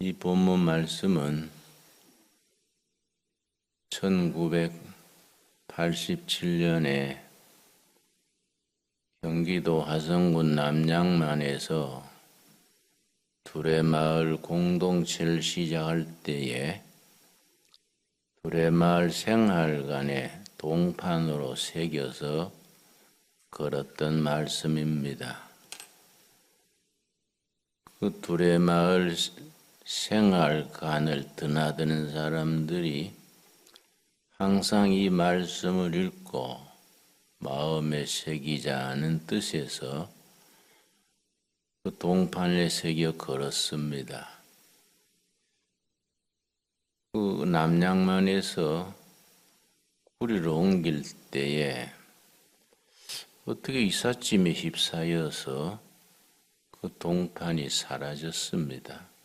이 본문 말씀은 1987년에 경기도 화성군 남양만에서 두레마을 공동체를 시작할 때에 두레마을 생활관에 동판으로 새겨서 걸었던 말씀입니다. 그 두레마을 생활관을 드나드는 사람들이 항상 이 말씀을 읽고 마음에 새기자는 뜻에서 그 동판에 새겨 걸었습니다. 그 남양만에서 구리로 옮길 때에 어떻게 이삿짐에 휩싸여서 그 동판이 사라졌습니다.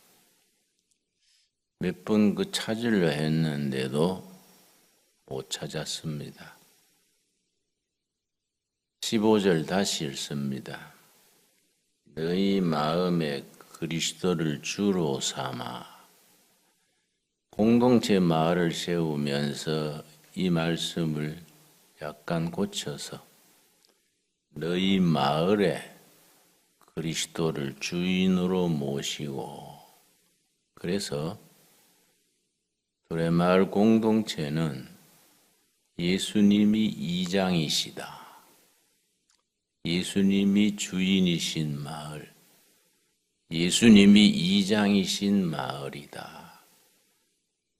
몇 번 그 찾으려 했는데도 못 찾았습니다. 15절 다시 읽습니다. 너희 마음에 그리스도를 주로 삼아 공동체 마을을 세우면서 이 말씀을 약간 고쳐서 너희 마을에 그리스도를 주인으로 모시고 그래서 두레마을 공동체는 예수님이 이장이시다. 예수님이 주인이신 마을, 예수님이 이장이신 마을이다.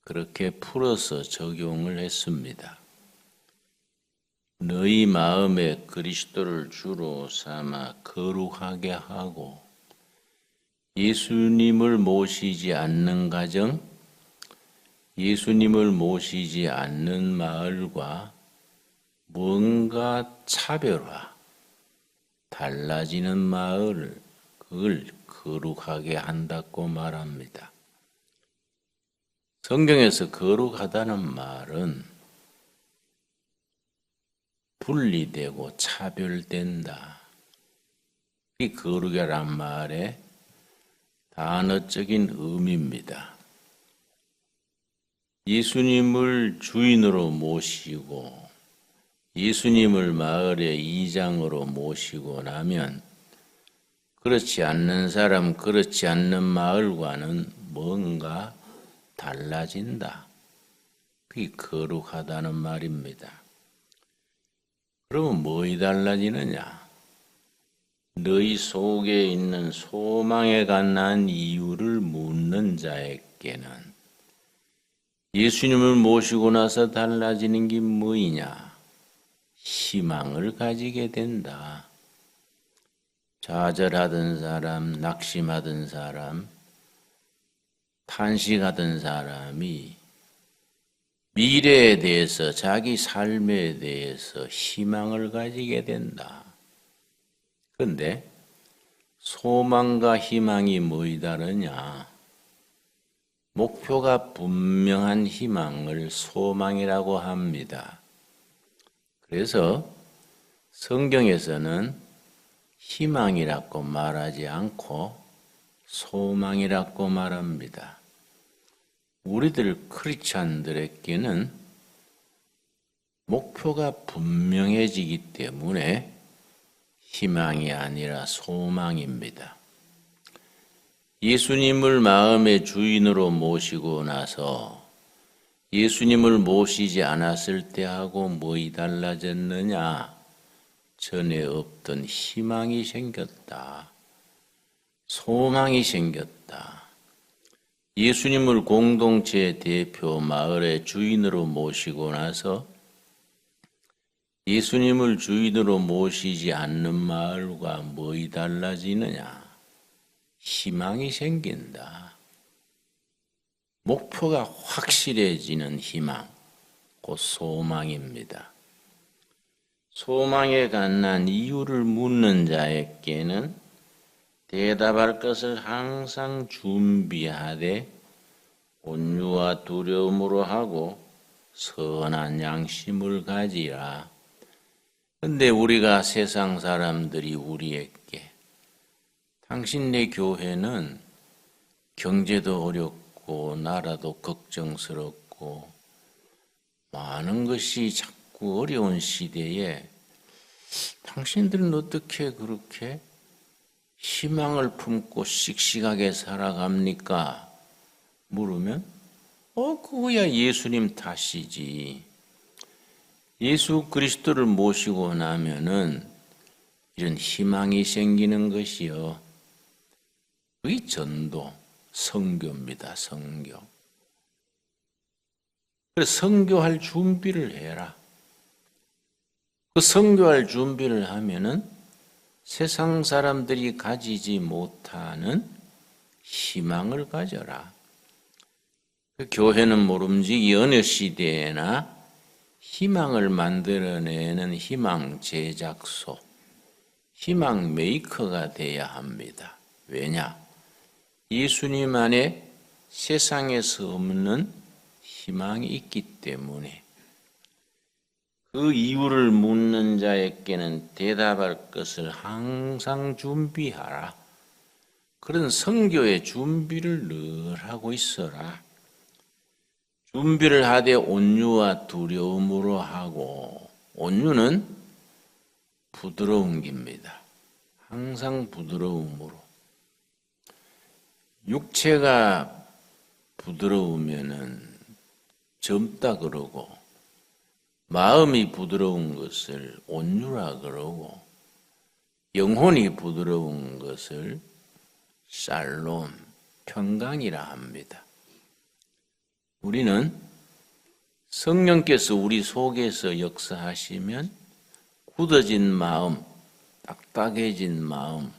그렇게 풀어서 적용을 했습니다. 너희 마음에 그리스도를 주로 삼아 거룩하게 하고 예수님을 모시지 않는 가정, 예수님을 모시지 않는 마을과 뭔가 차별화, 달라지는 마을을 그걸 거룩하게 한다고 말합니다. 성경에서 거룩하다는 말은 분리되고 차별된다. 이 거룩이란 말의 단어적인 의미입니다. 예수님을 주인으로 모시고 예수님을 마을의 이장으로 모시고 나면 그렇지 않는 사람, 그렇지 않는 마을과는 뭔가 달라진다. 그게 거룩하다는 말입니다. 그러면 뭐이 달라지느냐? 너희 속에 있는 소망에 관한 이유를 묻는 자에게는 예수님을 모시고 나서 달라지는 게 뭐이냐? 희망을 가지게 된다. 좌절하던 사람, 낙심하던 사람, 탄식하던 사람이 미래에 대해서 자기 삶에 대해서 희망을 가지게 된다. 그런데 소망과 희망이 뭐이 다르냐? 목표가 분명한 희망을 소망이라고 합니다. 그래서 성경에서는 희망이라고 말하지 않고 소망이라고 말합니다. 우리들 크리스찬들에게는 목표가 분명해지기 때문에 희망이 아니라 소망입니다. 예수님을 마음의 주인으로 모시고 나서 예수님을 모시지 않았을 때하고 뭐이 달라졌느냐? 전에 없던 희망이 생겼다. 소망이 생겼다. 예수님을 공동체 대표 마을의 주인으로 모시고 나서 예수님을 주인으로 모시지 않는 마을과 뭐이 달라지느냐? 희망이 생긴다. 목표가 확실해지는 희망, 곧 소망입니다. 소망에 관한 이유를 묻는 자에게는 대답할 것을 항상 준비하되 온유와 두려움으로 하고 선한 양심을 가지라. 근데 우리가 세상 사람들이 우리에게 당신네 교회는 경제도 어렵고 나라도 걱정스럽고 많은 것이 자꾸 어려운 시대에 당신들은 어떻게 그렇게 희망을 품고 씩씩하게 살아갑니까? 물으면 어 그거야 예수님 탓이지. 예수 그리스도를 모시고 나면은 이런 희망이 생기는 것이요. 그게 전도, 성교입니다. 성교. 그래서 성교할 준비를 해라. 그 성교할 준비를 하면은 세상 사람들이 가지지 못하는 희망을 가져라. 그 교회는 모름지기 어느 시대에나 희망을 만들어내는 희망 제작소, 희망 메이커가 돼야 합니다. 왜냐? 예수님 안에 세상에서 없는 희망이 있기 때문에 그 이유를 묻는 자에게는 대답할 것을 항상 준비하라. 그런 성교의 준비를 늘 하고 있어라. 준비를 하되 온유와 두려움으로 하고 온유는 부드러운 g입니다. 항상 부드러움으로. 육체가 부드러우면은 젊다 그러고 마음이 부드러운 것을 온유라 그러고 영혼이 부드러운 것을 살롬, 평강이라 합니다. 우리는 성령께서 우리 속에서 역사하시면 굳어진 마음, 딱딱해진 마음,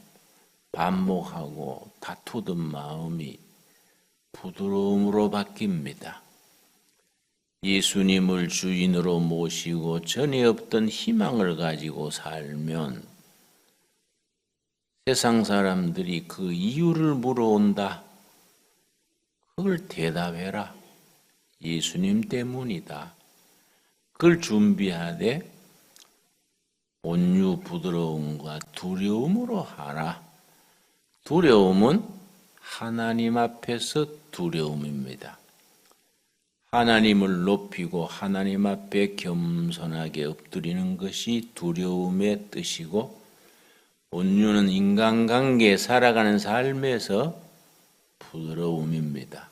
반목하고 다투던 마음이 부드러움으로 바뀝니다. 예수님을 주인으로 모시고 전에 없던 희망을 가지고 살면 세상 사람들이 그 이유를 물어온다. 그걸 대답해라. 예수님 때문이다. 그걸 준비하되 온유 부드러움과 두려움으로 하라. 두려움은 하나님 앞에서 두려움입니다. 하나님을 높이고 하나님 앞에 겸손하게 엎드리는 것이 두려움의 뜻이고 온유는 인간관계에 살아가는 삶에서 부드러움입니다.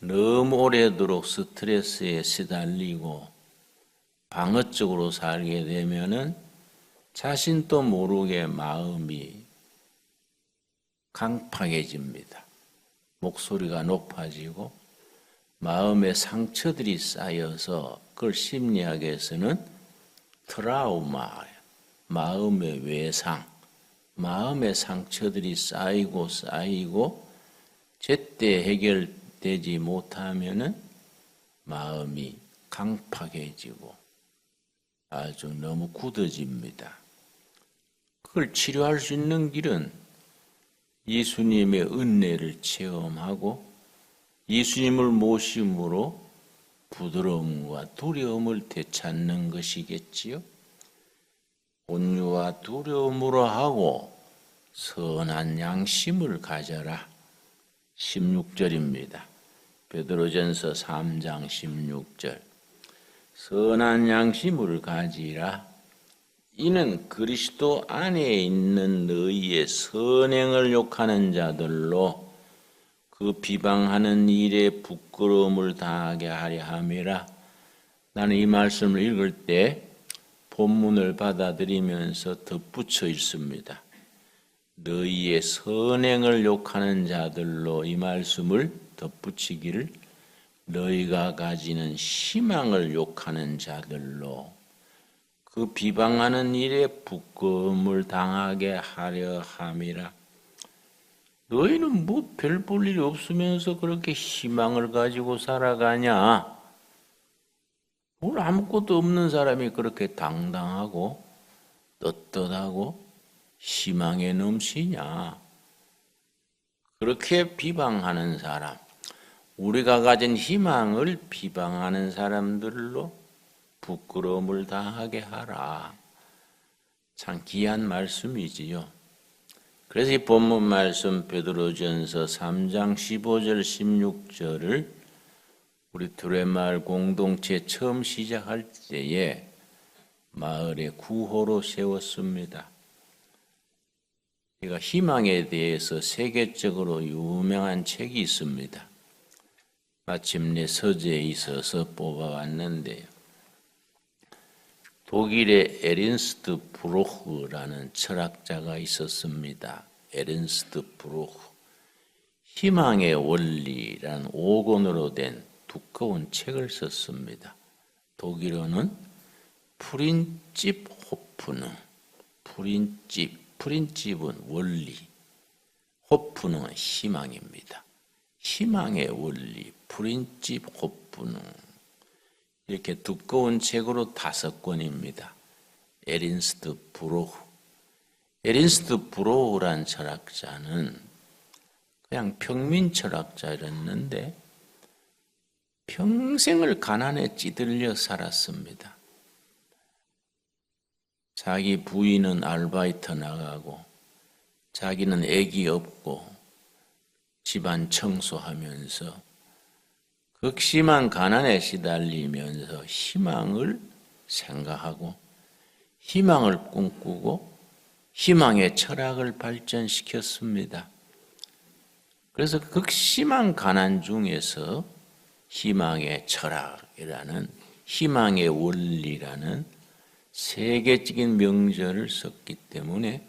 너무 오래도록 스트레스에 시달리고 방어적으로 살게 되면은 자신도 모르게 마음이 강팍해집니다. 목소리가 높아지고 마음의 상처들이 쌓여서 그걸 심리학에서는 트라우마, 마음의 외상, 마음의 상처들이 쌓이고 쌓이고 제때 해결되지 못하면은 마음이 강팍해지고 아주 너무 굳어집니다. 그걸 치료할 수 있는 길은 예수님의 은혜를 체험하고 예수님을 모심으로 부드러움과 두려움을 되찾는 것이겠지요. 온유와 두려움으로 하고 선한 양심을 가져라. 16절입니다. 베드로전서 3장 16절. 선한 양심을 가지라. 이는 그리스도 안에 있는 너희의 선행을 욕하는 자들로 그 비방하는 일에 부끄러움을 당하게 하려 함이라. 나는 이 말씀을 읽을 때 본문을 받아들이면서 덧붙여 있습니다. 너희의 선행을 욕하는 자들로 이 말씀을 덧붙이기를 너희가 가지는 희망을 욕하는 자들로 그 비방하는 일에 부끄러움을 당하게 하려 함이라. 너희는 뭐 별 볼 일이 없으면서 그렇게 희망을 가지고 살아가냐? 뭘 아무것도 없는 사람이 그렇게 당당하고 떳떳하고 희망에 넘치냐? 그렇게 비방하는 사람, 우리가 가진 희망을 비방하는 사람들로 부끄러움을 당하게 하라. 참 귀한 말씀이지요. 그래서 이 본문 말씀 베드로전서 3장 15절 16절을 우리 두레마을 공동체 처음 시작할 때에 마을의 구호로 세웠습니다. 제가 희망에 대해서 세계적으로 유명한 책이 있습니다. 마침내 서재에 있어서 뽑아왔는데요. 독일의 에린스트 브로흐라는 철학자가 있었습니다. 에른스트 브로흐. 희망의 원리라는 5권으로 된 두꺼운 책을 썼습니다. 독일어는 프린집 호프는 프린집 프린집은 원리 호프는 희망입니다. 희망의 원리 프린집 호프는 이렇게 두꺼운 책으로 다섯 권입니다. 에린스트 브로흐. 에린스트 브로흐란 철학자는 그냥 평민 철학자였는데 평생을 가난에 찌들려 살았습니다. 자기 부인은 알바이트 나가고 자기는 애기 없고 집안 청소하면서 극심한 가난에 시달리면서 희망을 생각하고 희망을 꿈꾸고 희망의 철학을 발전시켰습니다. 그래서 극심한 가난 중에서 희망의 철학이라는 희망의 원리라는 세계적인 명절을 썼기 때문에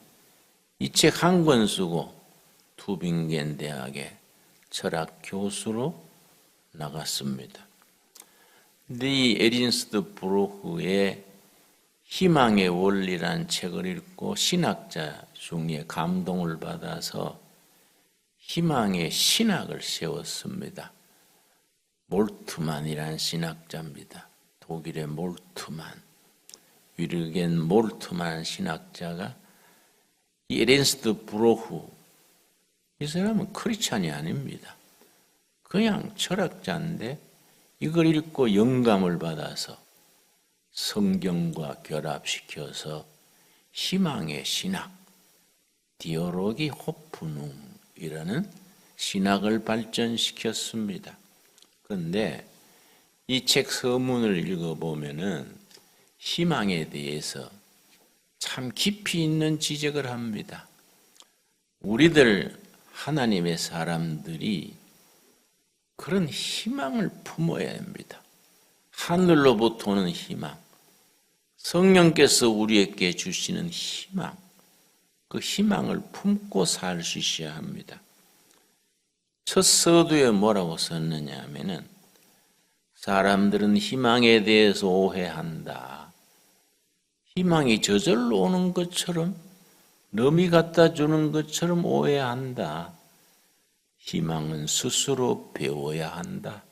이 책 한 권 쓰고 투빙겐 대학의 철학 교수로 나갔습니다. 근데 이 에린스트 브로흐의 희망의 원리란 책을 읽고 신학자 중에 감동을 받아서 희망의 신학을 세웠습니다. 몰트만이란 신학자입니다. 독일의 몰트만. 위르겐 몰트만 신학자가 이 에렌스트 브로후 이 사람은 크리스찬이 아닙니다. 그냥 철학자인데 이걸 읽고 영감을 받아서 성경과 결합시켜서 희망의 신학, 디오로기 호프눔이라는 신학을 발전시켰습니다. 그런데 이 책 서문을 읽어보면은 희망에 대해서 참 깊이 있는 지적을 합니다. 우리들 하나님의 사람들이 그런 희망을 품어야 합니다. 하늘로부터 오는 희망, 성령께서 우리에게 주시는 희망, 그 희망을 품고 살 수 있어야 합니다. 첫 서두에 뭐라고 썼느냐 하면은 사람들은 희망에 대해서 오해한다. 희망이 저절로 오는 것처럼 넘이 갖다 주는 것처럼 오해한다. 희망은 스스로 배워야 한다.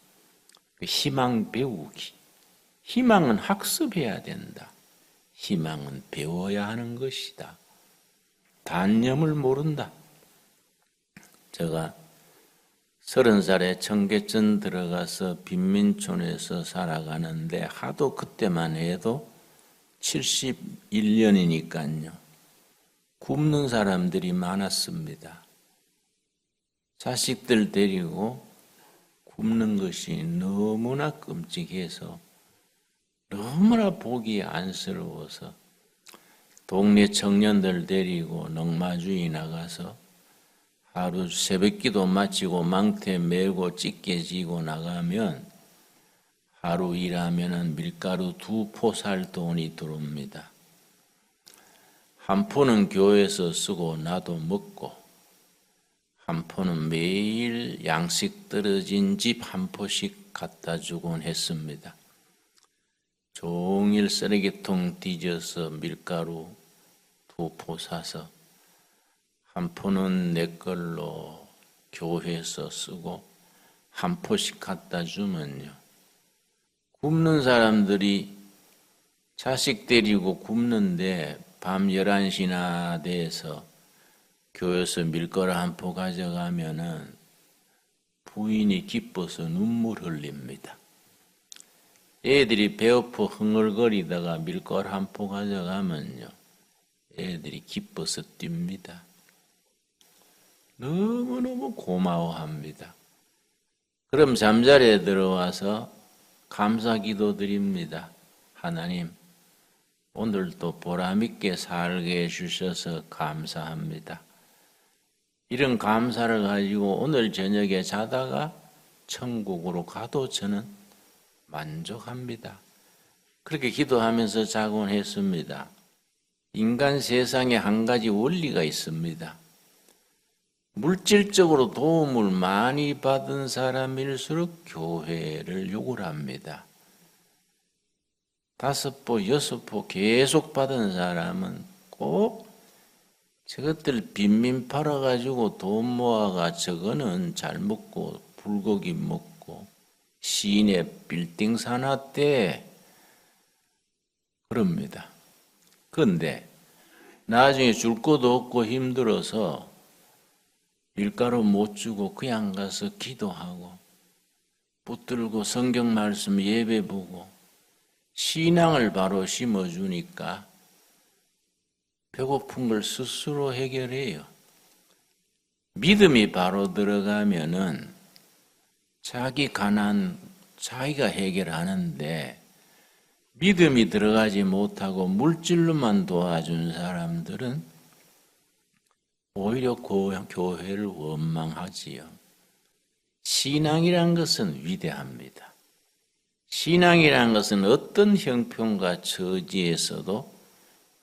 그 희망 배우기. 희망은 학습해야 된다. 희망은 배워야 하는 것이다. 단념을 모른다. 제가 서른 살에 청계천 들어가서 빈민촌에서 살아가는데 하도 그때만 해도 71년이니까요. 굶는 사람들이 많았습니다. 자식들 데리고 굶는 것이 너무나 끔찍해서 너무나 보기 안쓰러워서 동네 청년들 데리고 넉마주에 나가서 하루 새벽기도 마치고 망태 메고 찢게 지고 나가면 하루 일하면은 밀가루 두 포살 돈이 들어옵니다. 한 포는 교회에서 쓰고 나도 먹고 한 포는 매일 양식 떨어진 집 한 포씩 갖다 주곤 했습니다. 종일 쓰레기통 뒤져서 밀가루 두 포 사서 한 포는 내 걸로 교회에서 쓰고 한 포씩 갖다 주면요. 굶는 사람들이 자식 데리고 굶는데 밤 11시나 돼서 교회에서 밀가루 한 포 가져가면은 부인이 기뻐서 눈물 흘립니다. 애들이 배고파 흥얼거리다가 밀가루 한 포 가져가면요. 애들이 기뻐서 뜁니다. 너무너무 고마워합니다. 그럼 잠자리에 들어와서 감사 기도 드립니다. 하나님, 오늘도 보람있게 살게 해주셔서 감사합니다. 이런 감사를 가지고 오늘 저녁에 자다가 천국으로 가도 저는 만족합니다. 그렇게 기도하면서 자곤 했습니다. 인간 세상에 한 가지 원리가 있습니다. 물질적으로 도움을 많이 받은 사람일수록 교회를 요구를 합니다. 다섯 보, 여섯 보 계속 받은 사람은 꼭 저것들 빈민 팔아가지고 돈 모아가 저거는 잘 먹고 불고기 먹고 시내 빌딩 사놨대 그럽니다. 그런데 나중에 줄 것도 없고 힘들어서 밀가루 못 주고 그냥 가서 기도하고 붙들고 성경 말씀 예배 보고 신앙을 바로 심어주니까 배고픈 걸 스스로 해결해요. 믿음이 바로 들어가면은 자기 가난 자기가 해결하는데 믿음이 들어가지 못하고 물질로만 도와준 사람들은 오히려 교회를 원망하지요. 신앙이란 것은 위대합니다. 신앙이란 것은 어떤 형편과 처지에서도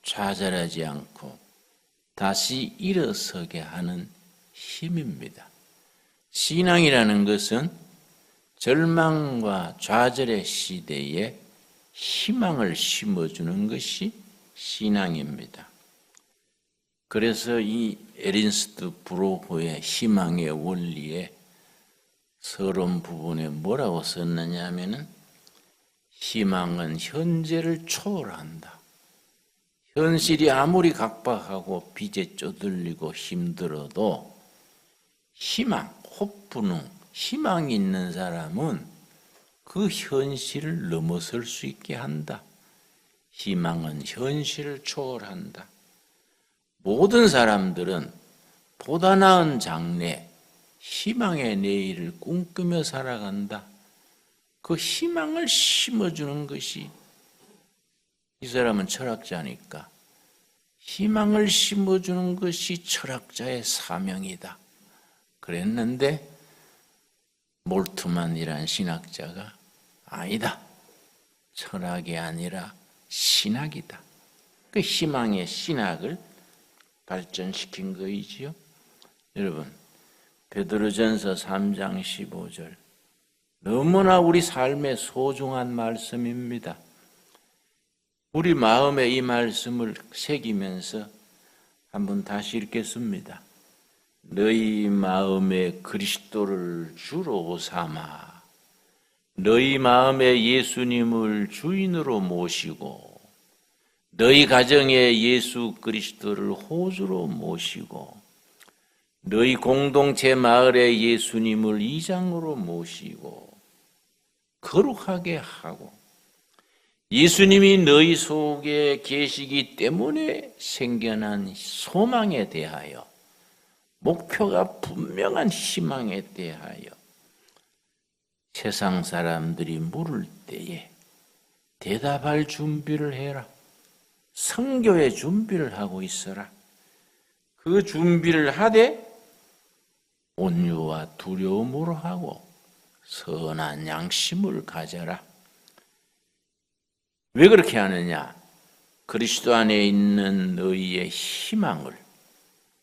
좌절하지 않고 다시 일어서게 하는 힘입니다. 신앙이라는 것은 절망과 좌절의 시대에 희망을 심어주는 것이 신앙입니다. 그래서 이 에린스트 브로호의 희망의 원리에 서론 부분에 뭐라고 썼느냐 하면은 희망은 현재를 초월한다. 현실이 아무리 각박하고 빚에 쪼들리고 힘들어도 희망, 호프는 희망이 있는 사람은 그 현실을 넘어설 수 있게 한다. 희망은 현실을 초월한다. 모든 사람들은 보다 나은 장래, 희망의 내일을 꿈꾸며 살아간다. 그 희망을 심어주는 것이 이 사람은 철학자니까 희망을 심어주는 것이 철학자의 사명이다. 그랬는데 몰트만이란 신학자가 아니다. 철학이 아니라 신학이다. 그 희망의 신학을 발전시킨 거이지요. 여러분, 베드로전서 3장 15절 너무나 우리 삶에 소중한 말씀입니다. 우리 마음에 이 말씀을 새기면서 한번 다시 읽겠습니다. 너희 마음에 그리스도를 주로 삼아 너희 마음에 예수님을 주인으로 모시고 너희 가정에 예수 그리스도를 호주로 모시고 너희 공동체 마을에 예수님을 이장으로 모시고 거룩하게 하고 예수님이 너희 속에 계시기 때문에 생겨난 소망에 대하여 목표가 분명한 희망에 대하여 세상 사람들이 물을 때에 대답할 준비를 해라. 성교의 준비를 하고 있어라. 그 준비를 하되 온유와 두려움으로 하고 선한 양심을 가져라. 왜 그렇게 하느냐? 그리스도 안에 있는 너희의 희망을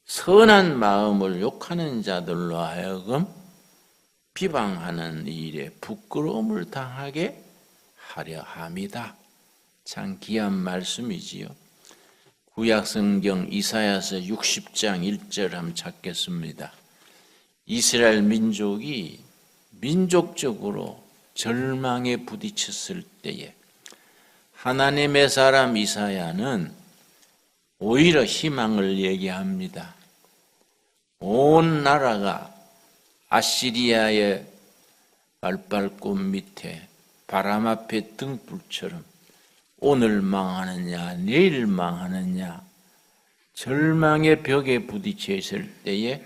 선한 마음을 욕하는 자들로 하여금 비방하는 일에 부끄러움을 당하게 하려 함이다. 참 귀한 말씀이지요. 구약 성경 이사야서 60장 1절 한번 찾겠습니다. 이스라엘 민족이 민족적으로 절망에 부딪혔을 때에 하나님의 사람 이사야는 오히려 희망을 얘기합니다. 온 나라가 아시리아의 발발꽃 밑에 바람 앞에 등불처럼 오늘 망하느냐, 내일 망하느냐, 절망의 벽에 부딪혀 있을 때에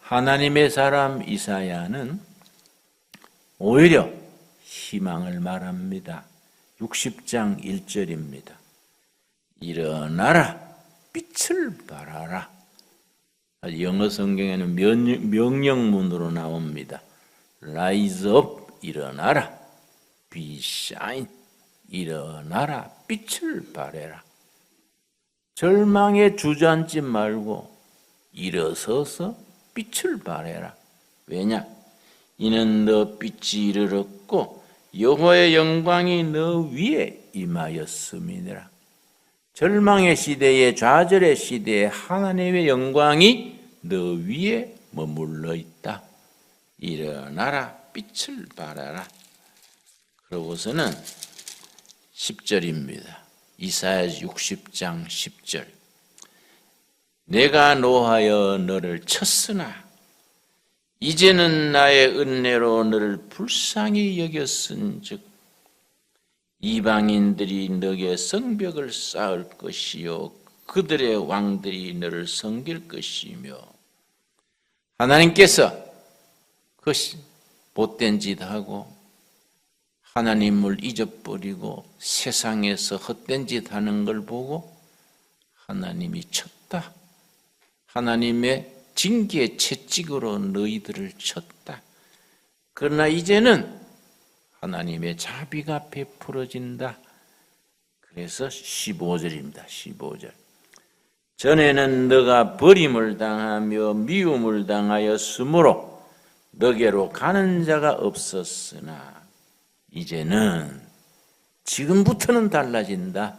하나님의 사람 이사야는 오히려 희망을 말합니다. 60장 1절입니다. 일어나라, 빛을 발하라. 영어 성경에는 명- 명령문으로 나옵니다. Rise up, 일어나라. Be shine, 일어나라. 빛을 발해라. 절망에 주저앉지 말고 일어서서 빛을 발해라. 왜냐? 이는 너 빛이 이르렀고 여호와의 영광이 너 위에 임하였음이니라. 절망의 시대에 좌절의 시대에 하나님의 영광이 너 위에 머물러 있다. 일어나라 빛을 발하라. 그러고서는 10절입니다. 이사야 60장 10절. 내가 노하여 너를 쳤으나 이제는 나의 은혜로 너를 불쌍히 여겼은즉 이방인들이 너게 성벽을 쌓을 것이요 그들의 왕들이 너를 섬길 것이며 하나님께서 그 못된 짓 하고 하나님을 잊어버리고 세상에서 헛된 짓 하는 걸 보고 하나님이 쳤다. 하나님의 징계의 채찍으로 너희들을 쳤다. 그러나 이제는 하나님의 자비가 베풀어진다. 그래서 15절입니다. 15절. 전에는 너가 버림을 당하며 미움을 당하였으므로 너게로 가는 자가 없었으나 이제는 지금부터는 달라진다.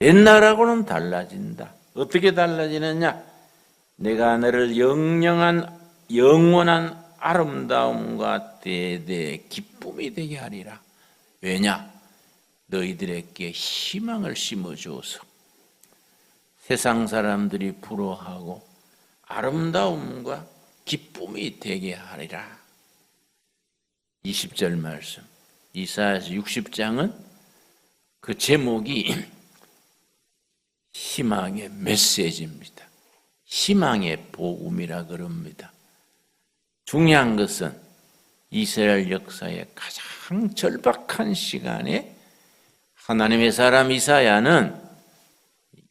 옛날하고는 달라진다. 어떻게 달라지느냐? 내가 너를 영영한 영원한 아름다움과 대대 기쁨이 되게 하리라. 왜냐? 너희들에게 희망을 심어 주어서 세상 사람들이 부러워하고 아름다움과 기쁨이 되게 하리라. 20절 말씀. 이사야서 60장은 그 제목이 희망의 메시지입니다. 희망의 복음이라 그럽니다. 중요한 것은 이스라엘 역사의 가장 절박한 시간에 하나님의 사람 이사야는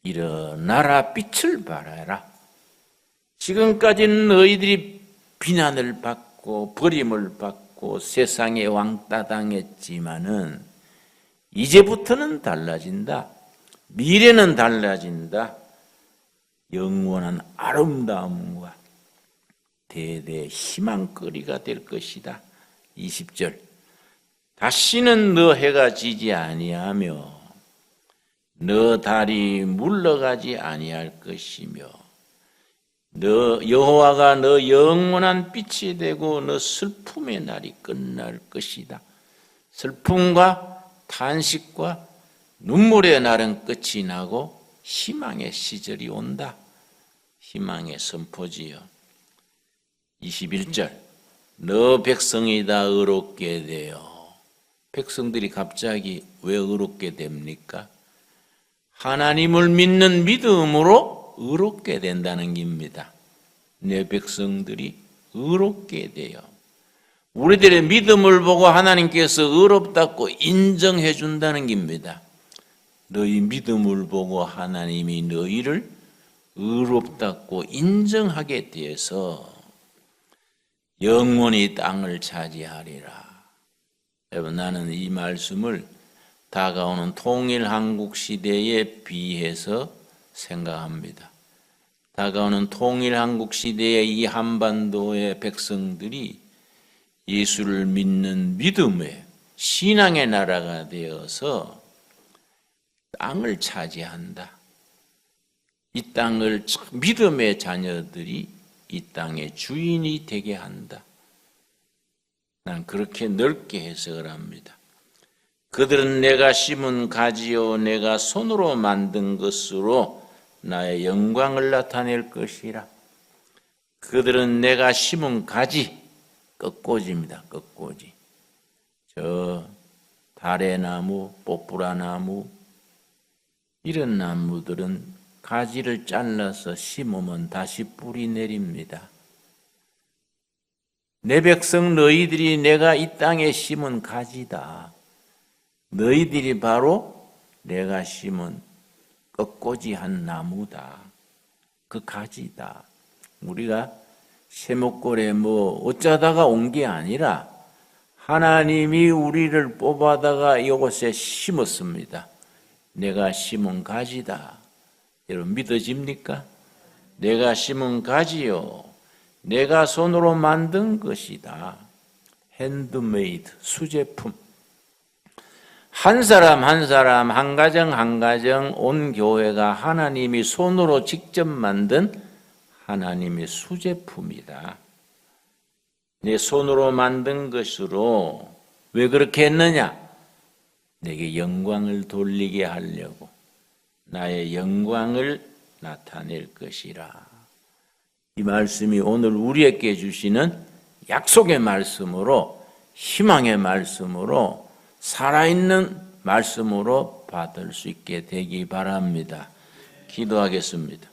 일어나라 빛을 발하라. 지금까지는 너희들이 비난을 받고 버림을 받고 세상에 왕따 당했지만은 이제부터는 달라진다. 미래는 달라진다. 영원한 아름다움과 대대 희망거리가 될 것이다. 20절. 다시는 너 해가 지지 아니하며 너 달이 물러가지 아니할 것이며 너 여호와가 너 영원한 빛이 되고 너 슬픔의 날이 끝날 것이다. 슬픔과 탄식과 눈물의 날은 끝이 나고 희망의 시절이 온다. 희망의 선포지요. 21절. 너 백성이 다 의롭게 되어. 백성들이 갑자기 왜 의롭게 됩니까? 하나님을 믿는 믿음으로 의롭게 된다는 겁니다. 내 백성들이 의롭게 돼요. 우리들의 믿음을 보고 하나님께서 의롭다고 인정해 준다는 겁니다. 너희 믿음을 보고 하나님이 너희를 의롭다고 인정하게 되어서 영원히 땅을 차지하리라. 여러분 나는 이 말씀을 다가오는 통일 한국 시대에 비해서 생각합니다. 다가오는 통일 한국 시대의 이 한반도의 백성들이 예수를 믿는 믿음의 신앙의 나라가 되어서 땅을 차지한다. 이 땅을 믿음의 자녀들이 이 땅의 주인이 되게 한다. 난 그렇게 넓게 해석을 합니다. 그들은 내가 심은 가지요 내가 손으로 만든 것으로 나의 영광을 나타낼 것이라. 그들은 내가 심은 가지 끝꽂이입니다. 끝꽂이. 저 달의 나무, 뽀뿌라 나무 이런 나무들은 가지를 잘라서 심으면 다시 뿌리 내립니다. 내 백성 너희들이 내가 이 땅에 심은 가지다. 너희들이 바로 내가 심은 꺾고지한 나무다. 그 가지다. 우리가 세목골에 뭐 어쩌다가 온 게 아니라 하나님이 우리를 뽑아다가 이곳에 심었습니다. 내가 심은 가지다. 여러분 믿어집니까? 내가 심은 가지요. 내가 손으로 만든 것이다. 핸드메이드 수제품. 한 사람 한 사람 한 가정 한 가정 온 교회가 하나님이 손으로 직접 만든 하나님의 수제품이다. 내 손으로 만든 것으로 왜 그렇게 했느냐? 내게 영광을 돌리게 하려고 나의 영광을 나타낼 것이라. 이 말씀이 오늘 우리에게 주시는 약속의 말씀으로 희망의 말씀으로 살아있는 말씀으로 받을 수 있게 되기 바랍니다. 기도하겠습니다.